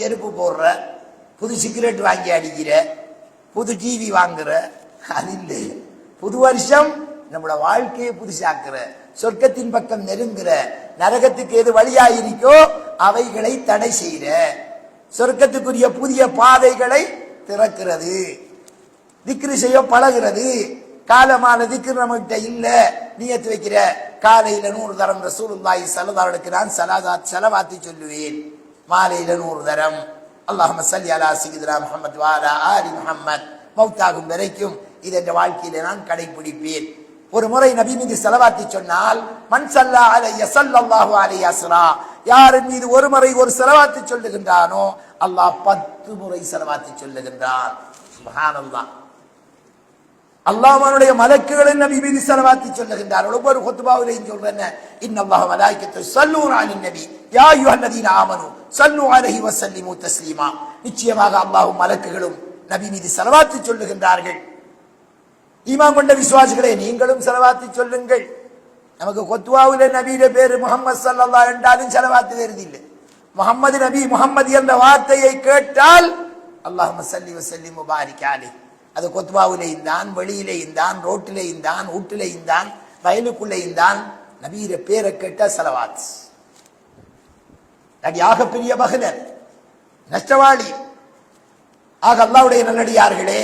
செருப்பு போடுற புது சிகரெட் வாங்கி அடிக்கிற புது டிவி வாங்குற அது இல்லை. புது வருஷம் நம்மளோட வாழ்க்கையை புதுசாக்குற சொர்க்கத்தின் பக்கம் நெருங்குற நரகத்துக்கு எது வழியாயிருக்கோ அவைகளை தடை செய்கிற சொர்க்கத்துக்குரிய புதிய பாதைகளை திறக்கிறது. திக்ரு செய்ய பழகிறது. காலமான திக்ரு நம்மகிட்ட இல்ல. நீயத்து வைக்கிற காலையில நூறு தரம் ரசூலுல்லாய் ஸல்லல்லாஹு நான் சலாதாத் செலவாத்தி சொல்லுவேன். மாலையில நூறு தரம். அல்லாஹும்ம சல்லி அலா சிகிதுலா முகமது வாலா ஆலி முஹம்மத். மௌத்தாகும் வரைக்கும் இது என்ற வாழ்க்கையில நான் கடைபிடிப்பேன். ஒரு முறை நபி மீது செலவாத்தி சொன்னால் மண் சல்லா அலைய ஸல்லல்லாஹு அலைஹி அஸ்ரா. யாரின் மீது ஒரு முறை ஒரு செலவாத்தி சொல்லுகின்றானோ அல்லாஹ் பத்து முறை செலவாத்தி சொல்லுகின்றான். சுப்ஹானல்லாஹ். அல்லாமனுடைய மலக்குகளை நபி மீது செலவாத்தி சொல்லுகின்றார். ஒவ்வொரு ஹுத்பாவிலையும் சொல்றேன் இன்னல்லாஹு மலாய்க்கத்து ஸல்லூன நபி. யா அய்யுஹல்லதீன ஆமனு சல்லு அலஹி வசல்லிமு தஸ்லீமா. நிச்சயமாக அல்லாஹும் மலக்குகளும் நபி மீது செலவாத்தி சொல்லுகின்றார்கள். ஈமான் கொண்ட விசுவாசிகளே நீங்களும் செலவாத்தி சொல்லுங்கள். நமக்கு கொத்துவாவுல நபியில பேரு முகமது சல்லா என்றாலும் செலவாத்து வருது இல்லை முகமது நபி முகமது என்ற வார்த்தையை கேட்டால் அல்லாஹ் சல்லி வசல்லி முபாரிக் அலி அது கொத்வாவிலே இருந்தான் வெளியிலே இருந்தான் ரோட்டிலே இருந்தான் வீட்டிலே இருந்தான் வயலுக்குள்ளே இருந்தான் நபீர பேரை கேட்ட செலவாத். ஆக பெரிய மகனர் நஷ்டவாளி. ஆக அல்லாவுடைய நல்லடியார்களே